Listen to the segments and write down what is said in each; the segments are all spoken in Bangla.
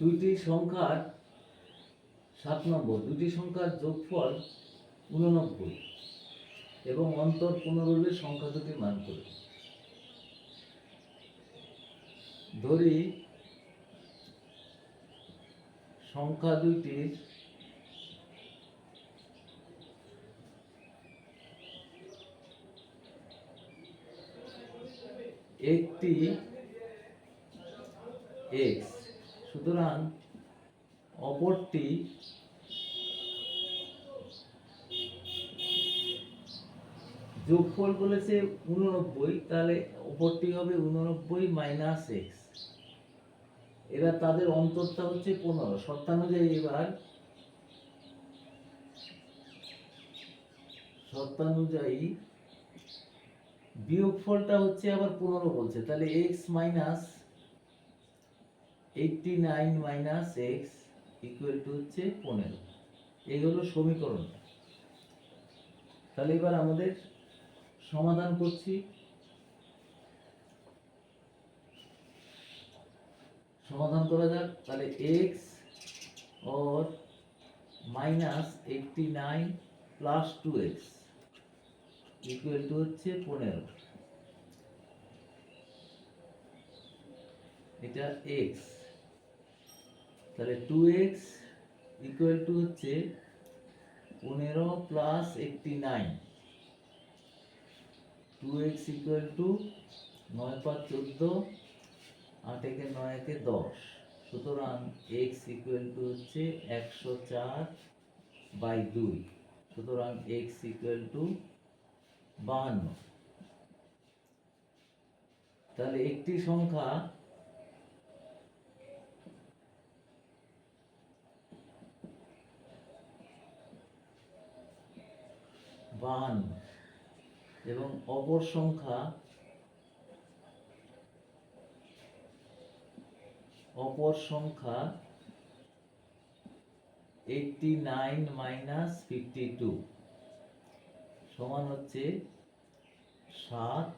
দুইটি সংখ্যার সাত নম্বর দুটি সংখ্যার যোগফল উননব্বই এবং অন্তর পুনরুল্লেখ সংখ্যা দুটি মান করে। ধরি, সংখ্যা দুইটির একটি এক্স সুতরাং অপরটি যোগফল বলেছে উননব্বই তাহলে অপরটি হবে উননব্বই মাইনাস এক্স এবার তাদের অন্তরটা হচ্ছে পনেরো। শর্তানুযায়ী এবার শর্তানুযায়ী বিয়োগফলটা হচ্ছে আবার পনেরো বলছে। তাহলে x minus eighty nine minus x equal to হচ্ছে পনেরো। এই হলো সমীকরণটা। তাহলে এবার আমাদের সমাধান করছি। সমাধান করা যাক। তাহলে এক্স और minus eighty nine plus two x equal to হচ্ছে পনেরো। এটা এক্স তাহলে টু এক্স ইকুয়াল টু হচ্ছে পনেরো plus eighty nine two x equal to নয় পাঁচ চোদ্দ, আট একে নয় একে দশ। সুতরাং এক্স ইকুয়াল টু হচ্ছে একশো চার বাই দুই। সুতরাং এক্স ইকুয়াল টু বাহান্ন। তাহলে একটি সংখ্যা বাহান্ন এবং অপর সংখ্যা অপর সংখ্যা eighty nine minus fifty two সমান হচ্ছে সাত,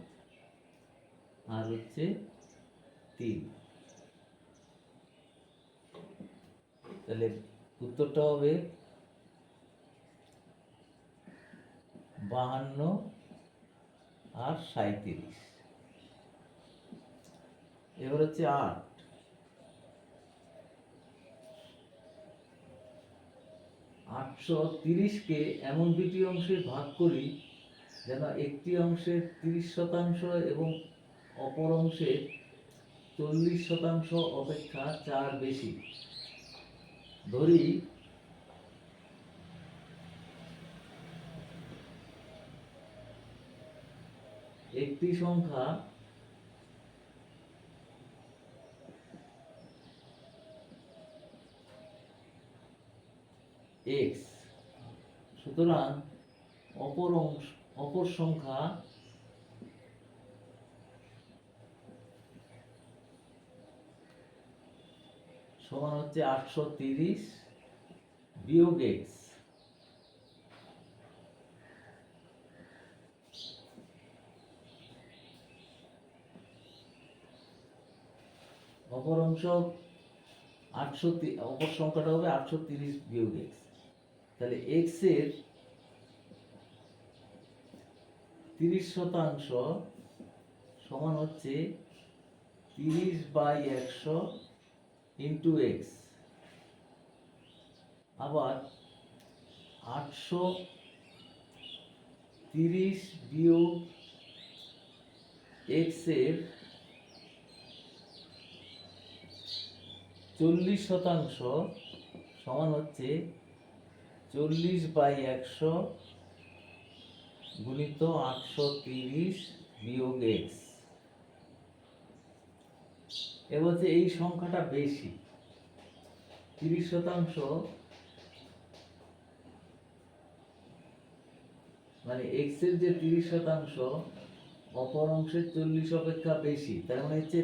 আর হচ্ছে তিন। তাহলে উত্তরটা হবে বাহান্ন আর সাঁত্রিশ এবার হচ্ছে আট। আটশো তিরিশকে এমন দুটি অংশে ভাগ করি যেন একটি অংশের তিরিশ শতাংশ এবং অপর অংশের চল্লিশ শতাংশ অপেক্ষা চার বেশি। ধরি একটি সংখ্যা এক্স সুতরাং অপর অংশ অপর সংখ্যা সমান হচ্ছে আটশো তিরিশ বিয়োগ এক্স অপর অংশ আটশো অপর সংখ্যাটা হবে আটশো তিরিশ বিয়োগ এক্স তাহলে এক্সের তিরিশ শতাংশ সমান হচ্ছে তিরিশ বাই একশো ইন্টু এক্স আবার আটশো তিরিশ বিয়োগ এক্স চল্লিশ শতাংশ সমান হচ্ছে চল্লিশ বাই একশো গুণিত আটশো তিরিশ বিয়োগ এক্স এ বলছে এই সংখ্যাটা বেশি। তিরিশ শতাংশ মানে এক্সের যে তিরিশ শতাংশ, অপর অংশের চল্লিশ অপেক্ষা বেশি। তার মানে হচ্ছে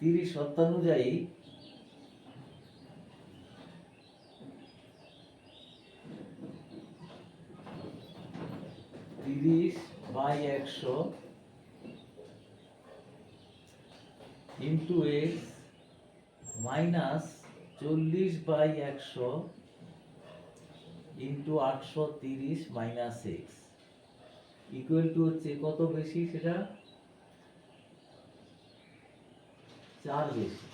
তিরিশ শতানুযায়ী তিরিশ বাই একশো ইন্টু এক্স মাইনাস চল্লিশ বাই একশো ইন্টু আটশো তিরিশ মাইনাস এক্স ইকুয়াল টু হচ্ছে কত বেশি সেটা? চার বেশি।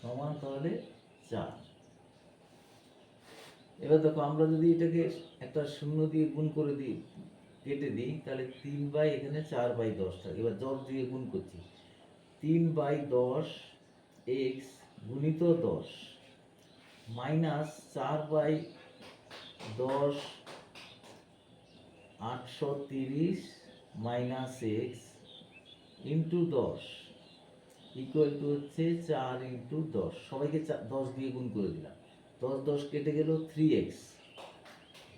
সমান তাহলে চার। এবার দেখো আমরা যদি এটাকে একটা শূন্য দিয়ে গুণ করে দিই, কেটে দিই, তাহলে তিন বাই এখানে চার বাই দশ থাকে। এবার দশ দিয়ে গুণ করছি। তিন বাই দশ এক্স গুণিত দশ মাইনাস চার বাই দশ আটশো তিরিশ মাইনাস এক্স ইন্টু দশ ইকুয়াল টু হচ্ছে চার ইন্টু দশ। সবাইকে দশ দিয়ে গুণ করে দিলাম। দশ দশ কেটে গেল থ্রি এক্স।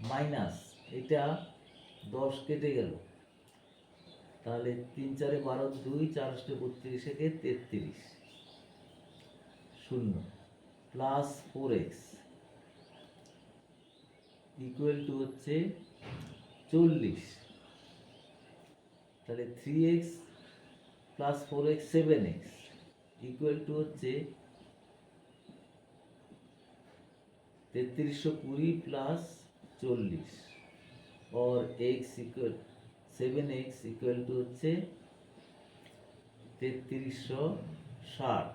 মাইনাস, এটা দশ কেটে গেল। তাহলে তিন চারে বারো, দুই, চার আষ্টে বত্রিশ, একে তেত্রিশ। শূন্য plus four x equal to হচ্ছে চল্লিশ। তাহলে three x plus four x seven x equal to হচ্ছে তেত্রিশশো কুড়ি প্লাস চল্লিশ। Or x equal seven x equal to হচ্ছে তেত্রিশশো ষাট।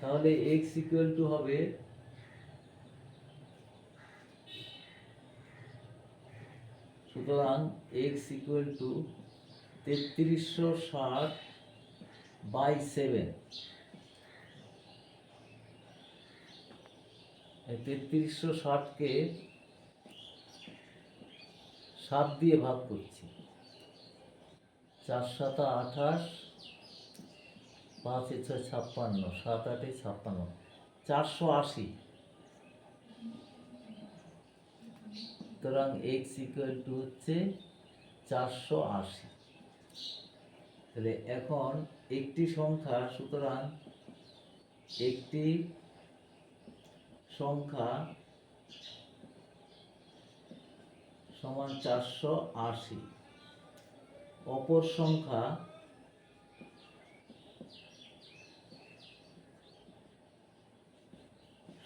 তাহলে এক্স ইকুয়াল টু হবে সুতরাং এক্স ইকুয়াল টু তেত্রিশশো ষাট বাই সেভেন তেত্রিশশো ষাটকে সাত দিয়ে ভাগ করছি। চার সাতা আঠাশ, পাঁচে ছয় ছাপ্পান্ন, সাত আটে ছাপ্পান্ন, চারশো আশি। সুতরাং এক্স ইকুয়াল টু হচ্ছে চারশো আশি। তাহলে এখন একটি সংখ্যা, সুতরাং একটি সংখ্যা সমান চারশো আশি। অপর সংখ্যা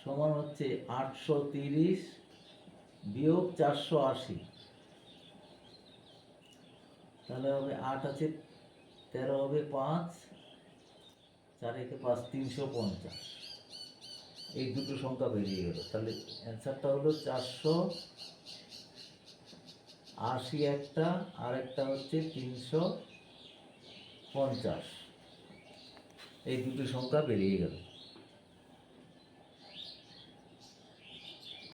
সমান হচ্ছে আটশো তিরিশ বিয়োগ চারশো আশি। তাহলে হবে আট আছে, তেরো হবে পাঁচ, চার একে পাঁচ তিনশো পঞ্চাশ। এই দুটো সংখ্যা বেরিয়ে গেল। তাহলে অ্যান্সারটা হলো চারশো আশি একটা, আর একটা হচ্ছে তিনশো পঞ্চাশ। এই দুটো সংখ্যা বেরিয়ে গেল।